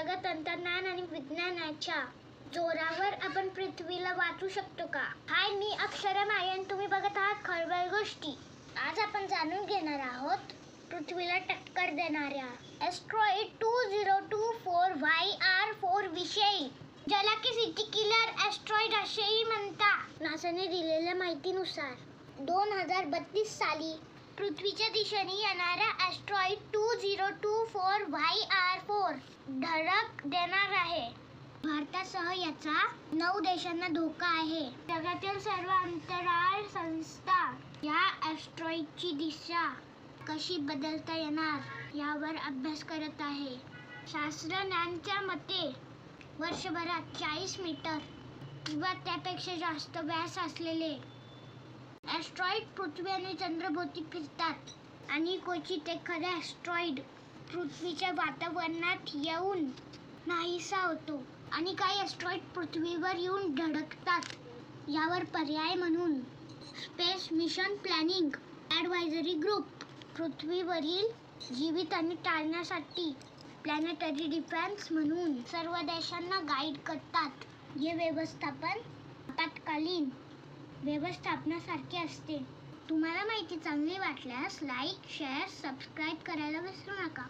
प्रगत तंत्रज्ञान आणि विज्ञानाच्या जोरावर आपण पृथ्वीला वाचू शकतो का? हाय मी अक्षरा आणि तुम्ही बघत आहात खळबळ गोष्टी. आज आपण जाणून घेणार आहोत पृथ्वीला टक्कर देणाऱ्या asteroid two zero two four Y R four विषयी ज्याला की सिटी किलर एस्ट्रॉइड असेही म्हणता नासाने दिलेल्या माहितीनुसार दोन हजार बत्तीस साली पृथ्वीच्या दिशेने येणारा asteroid two zero two four Y R four धडक देणार आहे. भारतासह याचा नऊ देशांना धोका आहे. जगातील सर्व अंतराळ संस्था या ॲस्ट्रॉइडची दिशा कशी बदलता येणार यावर अभ्यास करत आहे. शास्त्रज्ञांच्या मते वर्षभरात चाळीस मीटर किंवा त्यापेक्षा जास्त व्यास असलेले ॲस्ट्रॉईड पृथ्वी आणि चंद्रभोवती फिरतात. आणि क्वचित एखादा ॲस्ट्रॉईड पृथ्वीच्या वातावरणात येऊन नाहीसा होतो. आणि काही ॲस्ट्रॉईड पृथ्वीवर येऊन धडकतात. यावर पर्याय म्हणून space mission planning advisory group पृथ्वीवरील जीवित आणि टाळण्यासाठी प्लॅनेटरी डिफेन्स म्हणून सर्व देशांना गाईड करतात. हे व्यवस्थापन आपत्कालीन व्यवस्थापनासारखे असते. तुम्हाला माहिती चांगली वाटल्यास लाईक शेअर सबस्क्राईब करायला विसरू नका.